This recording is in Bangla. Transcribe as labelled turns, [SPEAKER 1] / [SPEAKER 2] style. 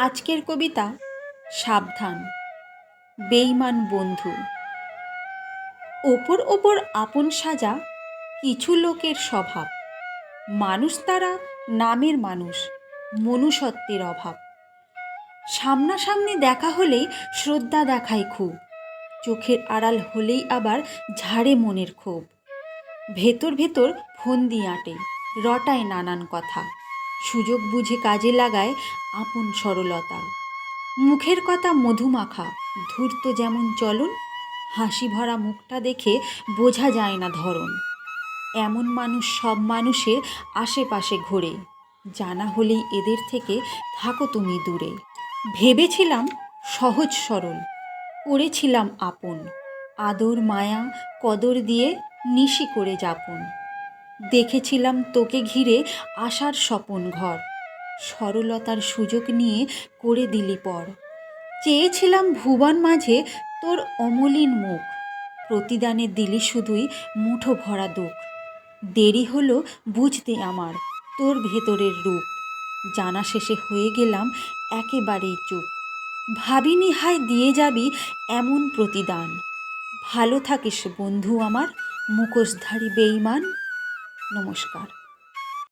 [SPEAKER 1] আজকের কবিতা সাবধান বেইমান বন্ধু। ওপর ওপর আপন সাজা, কিছু লোকের স্বভাব। মানুষ তারা নামের মানুষ, মনুষ্যত্বের অভাব। সামনাসামনি দেখা হলেই শ্রদ্ধা দেখায় খুব, চোখের আড়াল হলেই আবার ঝাড়ে মনের ক্ষোভ। ভেতর ভেতর ফন্দি আঁটে, রটায় নানান কথা। সুযোগ বুঝে কাজে লাগায় আপন সরলতা। মুখের কথা মধুমাখা, ধূর্ত যেমন চলন হাসি ভরা মুখটা দেখে বোঝা যায় না ধরন। এমন মানুষ সব মানুষের আশেপাশে ঘোরে, জানা হলেই এদের থেকে থাকো তুমি দূরে। ভেবেছিলাম সহজ সরল, করেছিলাম আপন, আদর মায়া কদর দিয়ে নিশি করে যাপন। দেখেছিলাম তোকে ঘিরে আশার স্বপন ঘর। সরলতার সুযোগ নিয়ে করে দিলি পর। চেয়েছিলাম ভুবন মাঝে তোর অমলিন মুখ। প্রতিদানে দিলি শুধুই মুঠো ভরা দুঃখ। দেরি হলো বুঝতে আমার তোর ভেতরের রূপ। জানা শেষে হয়ে গেলাম একেবারেই চুপ। ভাবিনি হায় দিয়ে যাবি এমন প্রতিদান। ভালো থাকিস বন্ধু আমার, মুখোশধারী বেইমান নমস্কার।